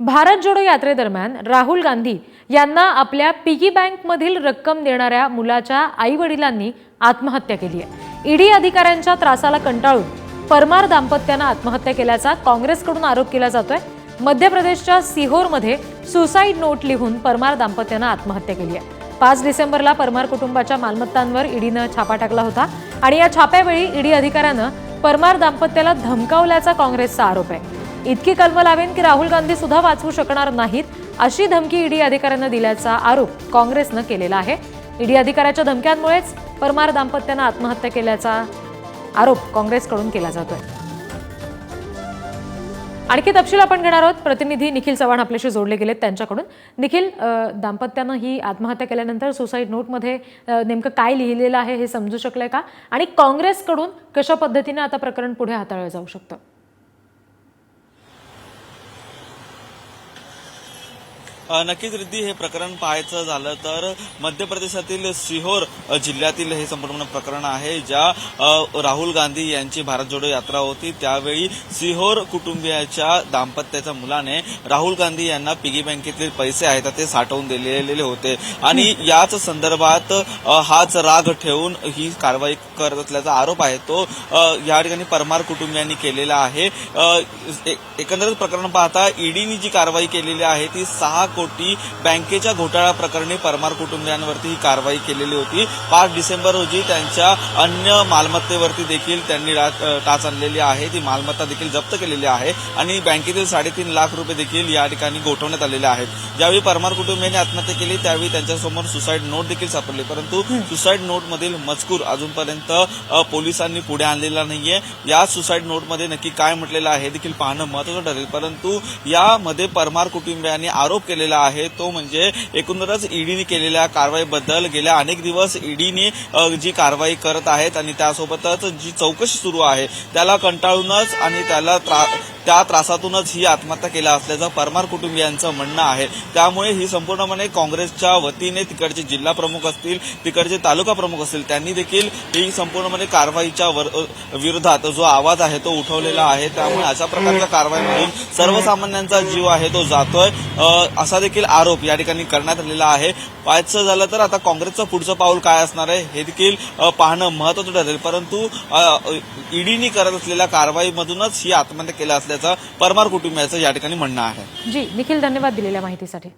भारत जोडो यात्रेदरम्यान राहुल गांधी यांना आपल्या पिगी बँकमधील रक्कम देणाऱ्या मुलाच्या आई वडिलांनी आत्महत्या केली आहे. ईडी अधिकाऱ्यांच्या त्रासाला कंटाळून परमार दाम्पत्यानं आत्महत्या केल्याचा काँग्रेसकडून आरोप केला जातोय. मध्य प्रदेशच्या सिहोरमध्ये सुसाईड नोट लिहून परमार दाम्पत्यानं आत्महत्या केली आहे. पाच डिसेंबरला परमार कुटुंबाच्या मालमत्तांवर ईडीनं छापा टाकला होता आणि या छाप्यावेळी ईडी अधिकाऱ्यानं परमार दाम्पत्याला धमकावल्याचा काँग्रेसचा आरोप आहे. इतकी कलम लावेन की राहुल गांधी सुद्धा वाचवू शकणार नाहीत अशी धमकी ईडी अधिकाऱ्यांना दिल्याचा आरोप काँग्रेसनं केलेला आहे. ईडी अधिकाऱ्याच्या धमक्यांमुळेच परमार दाम्पत्यानं आत्महत्या केल्याचा आरोप काँग्रेसकडून केला जातोय. आणखी तपशील आपण घेणार आहोत. प्रतिनिधी निखिल चव्हाण आपल्याशी जोडले गेलेत त्यांच्याकडून. निखिल दाम्पत्यानं ही आत्महत्या केल्यानंतर सुसाईड नोटमध्ये नेमकं काय लिहिलेलं आहे हे समजू शकलंय का? आणि काँग्रेसकडून कशा पद्धतीने आता प्रकरण पुढे हाताळलं जाऊ शकतं? नक्कीच रिद्धी हे प्रकरण पाहायचं झालं तर मध्य प्रदेशातील सिहोर जिल्ह्यातील हे संपूर्ण प्रकरण आहे ज्या राहुल गांधी यांची भारत जोडो यात्रा होती. त्यावेळी सिहोर कुटुंबियाच्या दाम्पत्याच्या मुलाने राहुल गांधी यांना पिगी बँकेतले पैसे आहेत ते साठवून दिलेले होते. आणि याच संदर्भात हाच राग ठेवून ही कारवाई करत असल्याचा आरोप आहे. तो या ठिकाणी परमार कुटुंबियांनी केलेला आहे. अ, एकंदरीत प्रकरण पाहता ईडीने जी कारवाई केलेली आहे ती सहा कोटी बँकेच्या घोटाळा प्रकरणी परमार कुटुंबियांवरती ही कारवाई केलेली होती. पाच डिसेंबर रोजी त्यांच्या अन्य मालमत्तेवरती देखील त्यांनी टाच आणलेली आहे. ती मालमत्ता देखील जप्त केलेली आहे आणि बँकेतील साडेतीन लाख रुपये देखील या ठिकाणी गोठवण्यात आलेले आहेत. ज्यावेळी परमार कुटुंबियांनी आत्महत्या केली त्यावेळी त्यांच्यासमोर सुसाईड नोट देखील सापडली. परंतु सुसाईड नोटमधील मजकूर अजूनपर्यंत पोलिसांनी पुढे आणलेला नाहीये. या सुसाईड नोटमध्ये नक्की काय म्हटलेलं आहे देखील पाहणं महत्वाचं ठरेल. परंतु यामध्ये परमार कुटुंबियांनी आरोप केलेला आहे. तो म्हणजे एकंदरच ईडीने केलेल्या कारवाईबद्दल गेल्या अनेक दिवस ईडीने जी कारवाई करत आहेत आणि त्यासोबतच जी चौकशी सुरू आहे त्याला कंटाळूनच आणि त्याला त्रा त्या त्रासातूनच ही आत्महत्या केला असल्याचं परमार कुटुंबियांचं म्हणणं आहे. त्यामुळे ही संपूर्णपणे काँग्रेसच्या वतीने तिकडचे जिल्हा प्रमुख असतील तिकडचे तालुका प्रमुख असतील त्यांनी देखील ही संपूर्णपणे कारवाईच्या वर- विरोधात जो आवाज आहे तो उठवलेला आहे. त्यामुळे अशा प्रकारच्या कारवाईमधून सर्वसामान्यांचा जीव आहे तो जातोय. असा असा देखील आरोप या ठिकाणी करण्यात आलेला आहे. पाहायचं झालं तर आता काँग्रेसचं पुढचं पाऊल काय असणार आहे हे देखील पाहणं महत्वाचं ठरेल. परंतु ईडीनी करत असलेल्या कारवाईमधूनच ही आत्महत्या केल्या असल्याचं परमार कुटुंबियाचं या ठिकाणी म्हणणं आहे. जी निखिल धन्यवाद दिलेल्या माहितीसाठी.